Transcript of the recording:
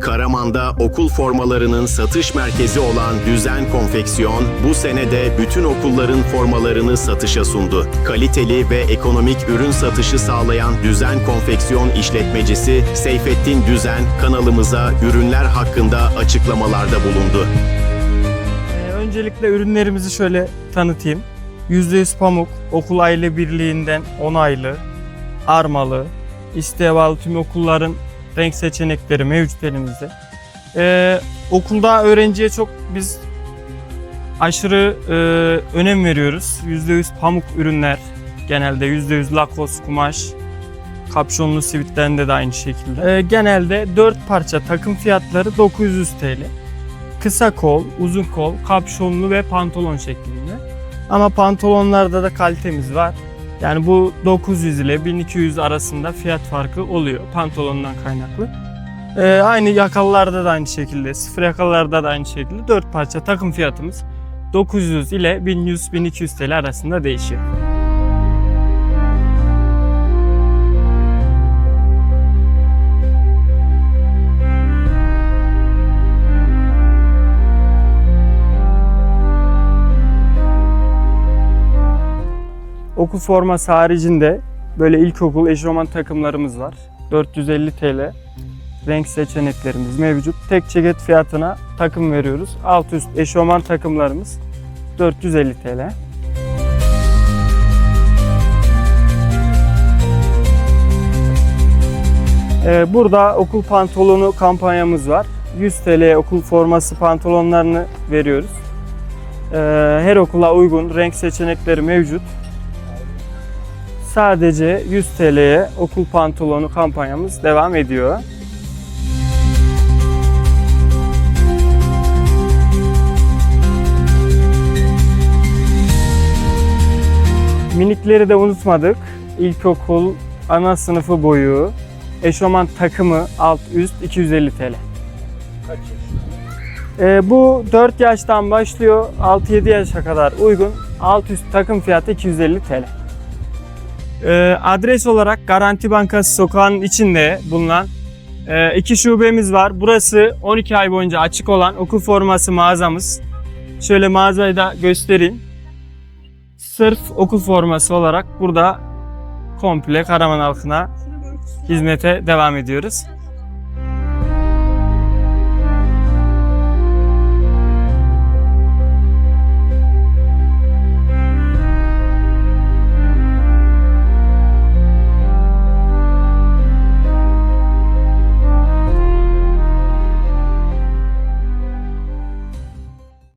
Karaman'da okul formalarının satış merkezi olan Düzen Konfeksiyon bu sene de bütün okulların formalarını satışa sundu. Kaliteli ve ekonomik ürün satışı sağlayan Düzen Konfeksiyon işletmecisi Seyfettin Düzen kanalımıza ürünler hakkında açıklamalarda bulundu. Ee, Öncelikle ürünlerimizi şöyle tanıtayım. %100 pamuk, okul aile birliğinden onaylı, armalı, bağlı tüm okulların renk seçenekleri mevcut elimizde. Ee, okulda öğrenciye çok biz aşırı e, önem veriyoruz. %100 pamuk ürünler, genelde %100 lakos kumaş, kapşonlu sivitlerinde de aynı şekilde. Ee, genelde 4 parça takım fiyatları 900 TL kısa kol, uzun kol, kapşonlu ve pantolon şeklinde. Ama pantolonlarda da kalitemiz var. Yani bu 900 ile 1200 arasında fiyat farkı oluyor pantolondan kaynaklı. Ee, aynı yakalılarda da aynı şekilde, sıfır yakalılarda da aynı şekilde 4 parça takım fiyatımız 900 ile 1100-1200 TL arasında değişiyor. Okul forması haricinde böyle ilkokul eşofman takımlarımız var. 450 TL renk seçeneklerimiz mevcut. Tek ceket fiyatına takım veriyoruz. Alt üst eşofman takımlarımız 450 TL. Ee, burada okul pantolonu kampanyamız var. 100 TL okul forması pantolonlarını veriyoruz. Ee, her okula uygun renk seçenekleri mevcut. Sadece 100 TL'ye okul pantolonu kampanyamız devam ediyor. Minikleri de unutmadık. İlkokul ana sınıfı boyu eşofman takımı alt üst 250 TL. Ee, bu 4 yaştan başlıyor 6-7 yaşa kadar uygun. Alt üst takım fiyatı 250 TL. Ee, adres olarak Garanti Bankası sokağının içinde bulunan e, iki şubemiz var. Burası 12 ay boyunca açık olan okul forması mağazamız. Şöyle mağazayı da göstereyim. Sırf okul forması olarak burada komple Karaman halkına hizmete devam ediyoruz.